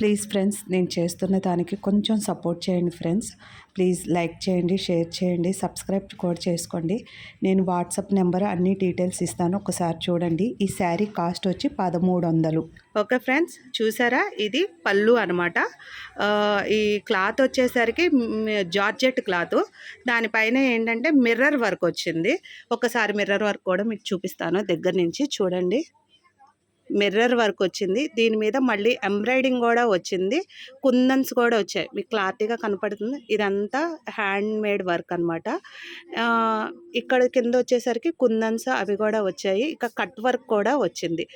Please friends నేను చేస్తున్న దానికి కొంచెం సపోర్ట్ చేయండి ఫ్రెండ్స్. ప్లీజ్ లైక్ చేయండి షేర్ చేయండి సబ్స్క్రైబ్ కూడా చేసుకోండి. నేను వాట్సాప్ నెంబర్ అన్ని డీటెయిల్స్ ఇస్తాను ఒకసారి చూడండి. ఈ శారీ కాస్ట్ వచ్చి పదమూడు వందలు ఓకే ఫ్రెండ్స్ చూసారా? ఇది పళ్ళు అనమాట ఈ క్లాత్ వచ్చేసరికి జార్జెట్ క్లాత్. దానిపైన ఏంటంటే మిర్రర్ వర్క్ వచ్చింది. ఒకసారి మిర్రర్ వర్క్ కూడా మీకు చూపిస్తాను దగ్గర నుంచి చూడండి. మిర్రర్ వర్క్ వచ్చింది. దీని మీద మళ్ళీ ఎంబ్రాయిడింగ్ కూడా వచ్చింది. కుందన్స్ కూడా వచ్చాయి. మీకు క్లారిటీగా కనపడుతుంది. ఇదంతా హ్యాండ్ మేడ్ వర్క్ అనమాట ఇక్కడ కింద వచ్చేసరికి కుందన్స్ అవి కూడా వచ్చాయి. ఇక కట్ వర్క్ కూడా వచ్చింది.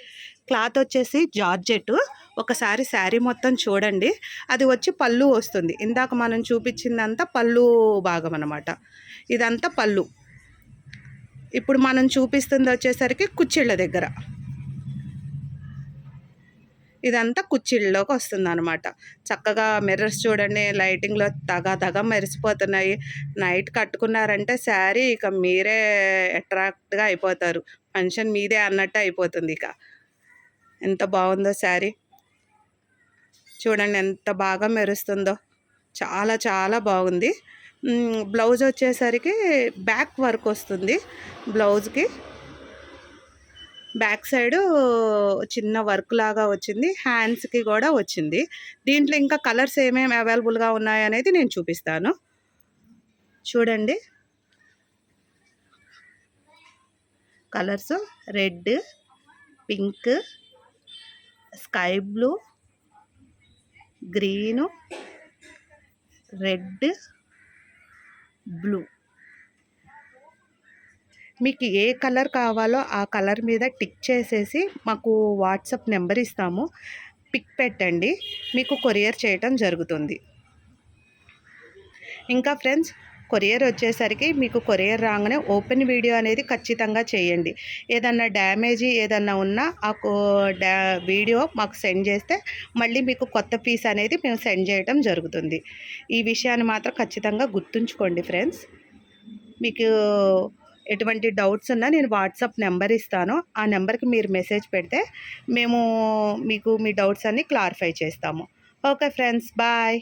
క్లాత్ వచ్చేసి జార్జెట్. ఒకసారి శారీ మొత్తం చూడండి. అది వచ్చి పళ్ళు వస్తుంది. ఇందాక మనం చూపించిందంతా పళ్ళు భాగం అనమాట ఇదంతా పళ్ళు. ఇప్పుడు మనం చూపిస్తుంది వచ్చేసరికి కుచ్చిళ్ళ దగ్గర. ఇదంతా కుచ్చిళ్ళలోకి వస్తుంది అనమాట చక్కగా మిర్రర్స్ చూడండి లైటింగ్లో తగ తగ మెరిసిపోతున్నాయి. నైట్ కట్టుకున్నారంటే శారీ ఇక మీరే అట్రాక్ట్గా అయిపోతారు. ఫంక్షన్ మీదే అన్నట్టు అయిపోతుంది ఇక. ఎంత బాగుందో శారీ. చూడండి ఎంత బాగా మెరుస్తుందో. చాలా చాలా బాగుంది. బ్లౌజ్ వచ్చేసరికి బ్యాక్ వర్క్ వస్తుంది. బ్లౌజ్కి బ్యాక్ సైడ్ చిన్న వర్క్ లాగా వచ్చింది. హ్యాండ్స్కి కూడా వచ్చింది. దీంట్లో ఇంకా కలర్స్ ఏమేమి అవైలబుల్గా ఉన్నాయనేది నేను చూపిస్తాను. చూడండి. Colours red pink sky blue green red blue. మీకు ఏ కలర్ కావాలో ఆ కలర్ మీద టిక్ చేసేసి మాకు వాట్సాప్ నెంబర్ ఇస్తాము. పిక్ పెట్టండి. మీకు కొరియర్ చేయటం జరుగుతుంది. ఇంకా ఫ్రెండ్స్ కొరియర్ వచ్చేసరికి మీకు కొరియర్ రాగానే ఓపెన్ వీడియో అనేది ఖచ్చితంగా చేయండి. ఏదన్నా డ్యామేజీ ఏదన్నా ఉన్నా ఆ డా వీడియో మాకు సెండ్ చేస్తే మళ్ళీ మీకు కొత్త పీస్ అనేది మేము సెండ్ చేయడం జరుగుతుంది. ఈ విషయాన్ని మాత్రం ఖచ్చితంగా గుర్తుంచుకోండి ఫ్రెండ్స్. మీకు ఎటువంటి డౌట్స్ ఉన్నా నేను వాట్సాప్ నెంబర్ ఇస్తాను. ఆ నెంబర్కి మీరు మెసేజ్ పెడితే మేము మీకు మీ డౌట్స్ అన్నీ క్లారిఫై చేస్తాము. Okay friends bye.